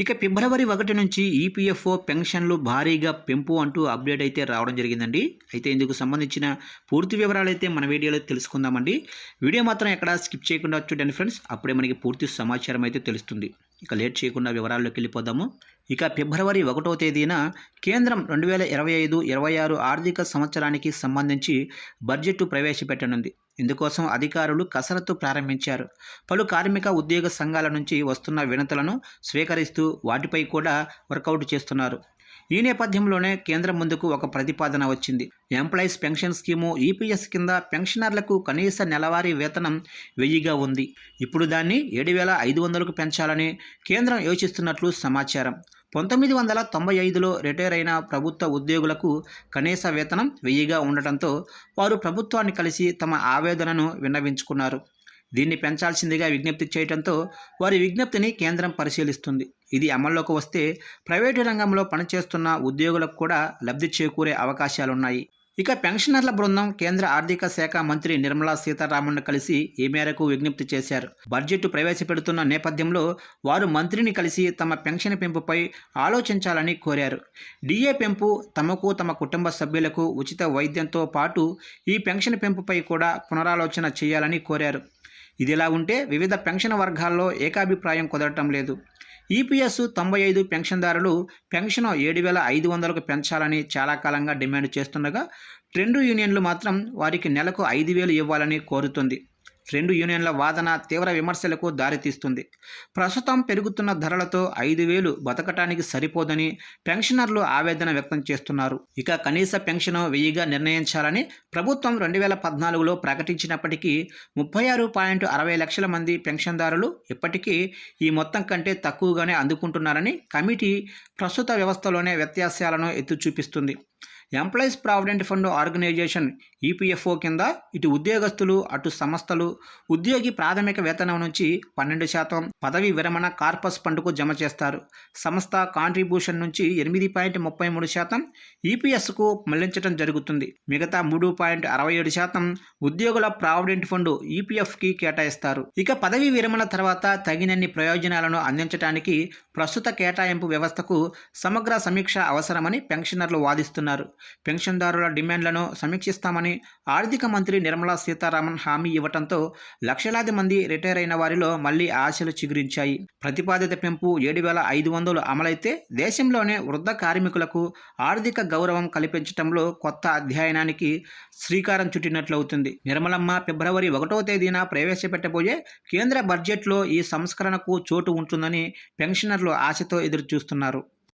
ఇక ఫిబ్రవరి ఒకటి నుంచి ఈపీఎఫ్ఓ పెన్షన్లు భారీగా పెంపు అంటూ అప్డేట్ అయితే రావడం జరిగిందండి. అయితే ఇందుకు సంబంధించిన పూర్తి వివరాలు అయితే మన వీడియోలో తెలుసుకుందామండి. వీడియో మాత్రం ఎక్కడ స్కిప్ చేయకుండా చూడండి ఫ్రెండ్స్. అప్పుడే మనకి పూర్తి సమాచారం అయితే తెలుస్తుంది. ఇక లేట్ చేయకుండా వివరాల్లోకి వెళ్ళిపోదాము. ఇక ఫిబ్రవరి ఒకటో తేదీన కేంద్రం రెండు వేల ఇరవై ఐదు ఇరవై ఆరు ఆర్థిక సంవత్సరానికి సంబంధించి బడ్జెట్ ప్రవేశపెట్టనుంది. ఇందుకోసం అధికారులు కసరత్తు ప్రారంభించారు. పలు కార్మిక ఉద్యోగ సంఘాల నుంచి వస్తున్న వినతులను స్వీకరిస్తూ వాటిపై కూడా వర్కౌట్ చేస్తున్నారు. ఈ నేపథ్యంలోనే కేంద్రం ముందుకు ఒక ప్రతిపాదన వచ్చింది. ఎంప్లాయీస్ పెన్షన్ స్కీము ఈపీఎస్ కింద పెన్షనర్లకు కనీస నెలవారీ వేతనం వెయ్యిగా ఉంది. ఇప్పుడు దాన్ని ఏడు వేల ఐదు వందలకు పెంచాలని కేంద్రం యోచిస్తున్నట్లు సమాచారం. పంతొమ్మిది వందల తొంభై ఐదులో రిటైర్ అయిన ప్రభుత్వ ఉద్యోగులకు కనీస వేతనం వెయ్యిగా ఉండటంతో వారు ప్రభుత్వాన్ని కలిసి తమ ఆవేదనను విన్నవించుకున్నారు. దీన్ని పెంచాల్సిందిగా విజ్ఞప్తి చేయడంతో వారి విజ్ఞప్తిని కేంద్రం పరిశీలిస్తుంది. ఇది అమల్లోకి వస్తే ప్రైవేటు రంగంలో పనిచేస్తున్న ఉద్యోగులకు కూడా లబ్ధి చేకూరే అవకాశాలున్నాయి. ఇక పెన్షనర్ల బృందం కేంద్ర ఆర్థిక శాఖ మంత్రి నిర్మలా సీతారామన్ను కలిసి ఈ మేరకు విజ్ఞప్తి చేశారు. బడ్జెట్ ప్రవేశపెడుతున్న నేపథ్యంలో వారు మంత్రిని కలిసి తమ పెన్షన్ పెంపుపై ఆలోచించాలని కోరారు. డిఏ పెంపు తమకు తమ కుటుంబ సభ్యులకు ఉచిత వైద్యంతో పాటు ఈ పెన్షన్ పెంపుపై కూడా పునరాలోచన చేయాలని కోరారు. ఇదిలా ఉంటే వివిధ పెన్షన్ వర్గాల్లో ఏకాభిప్రాయం కుదరటం లేదు. ఈపీఎస్ తొంభై ఐదు పెన్షన్దారులు పెన్షన్ ఏడు వేల ఐదు వందలకు పెంచాలని చాలా కాలంగా డిమాండ్ చేస్తుండగా ట్రెండు యూనియన్లు మాత్రం వారికి నెలకు ఐదు వేలు ఇవ్వాలని కోరుతుంది. రెండు యూనియన్ల వాదన తీవ్ర విమర్శలకు దారితీస్తుంది. ప్రస్తుతం పెరుగుతున్న ధరలతో ఐదు వేలు బతకటానికి సరిపోదని పెన్షనర్లు ఆవేదన వ్యక్తం చేస్తున్నారు. ఇక కనీస పెన్షన్ వెయ్యిగా నిర్ణయించాలని ప్రభుత్వం రెండు వేల పద్నాలుగులో ప్రకటించినప్పటికీ ముప్పై ఆరు పాయింట్ అరవై లక్షల మంది పెన్షన్దారులు ఇప్పటికీ ఈ మొత్తం కంటే తక్కువగానే అందుకుంటున్నారని కమిటీ ప్రస్తుత వ్యవస్థలోనే వ్యత్యాసాలను ఎత్తి చూపిస్తుంది employees provident fund organisation EPFO కింద ఇటు ఉద్యోగస్తులు అటు సంస్థలు ఉద్యోగి ప్రాథమిక వేతనం నుంచి పన్నెండు శాతం పదవి విరమణ కార్పస్ ఫండ్కు జమ చేస్తారు. సంస్థ కాంట్రిబ్యూషన్ నుంచి ఎనిమిది పాయింట్ ముప్పై మూడు శాతం ఈపీఎస్కు మళ్ళించడం జరుగుతుంది. మిగతా మూడు పాయింట్ అరవై ఏడు శాతం ఉద్యోగుల ప్రావిడెంట్ ఫండ్ ఈపీఎఫ్కి కేటాయిస్తారు. ఇక పదవి విరమణ తర్వాత తగినన్ని ప్రయోజనాలను అందించడానికి ప్రస్తుత కేటాయింపు వ్యవస్థకు సమగ్ర సమీక్ష అవసరమని పెన్షనర్లు వాదిస్తున్నారు. పెన్షన్దారుల డిమాండ్లను సమీక్షిస్తామని ఆర్థిక మంత్రి నిర్మలా సీతారామన్ హామీ ఇవ్వడంతో లక్షలాది మంది రిటైర్ అయిన వారిలో మళ్ళీ ఆశలు చిగురించాయి. ప్రతిపాదిత పెంపు ఏడు వేల ఐదు వందలు అమలైతే దేశంలోనే వృద్ధ కార్మికులకు ఆర్థిక గౌరవం కల్పించడంలో కొత్త అధ్యయనానికి శ్రీకారం చుట్టినట్లవుతుంది. నిర్మలమ్మ ఫిబ్రవరి ఒకటో తేదీన ప్రవేశపెట్టబోయే కేంద్ర బడ్జెట్లో ఈ సంస్కరణకు చోటు ఉంటుందని పెన్షనర్లు ఆశతో ఎదురుచూస్తున్నారు.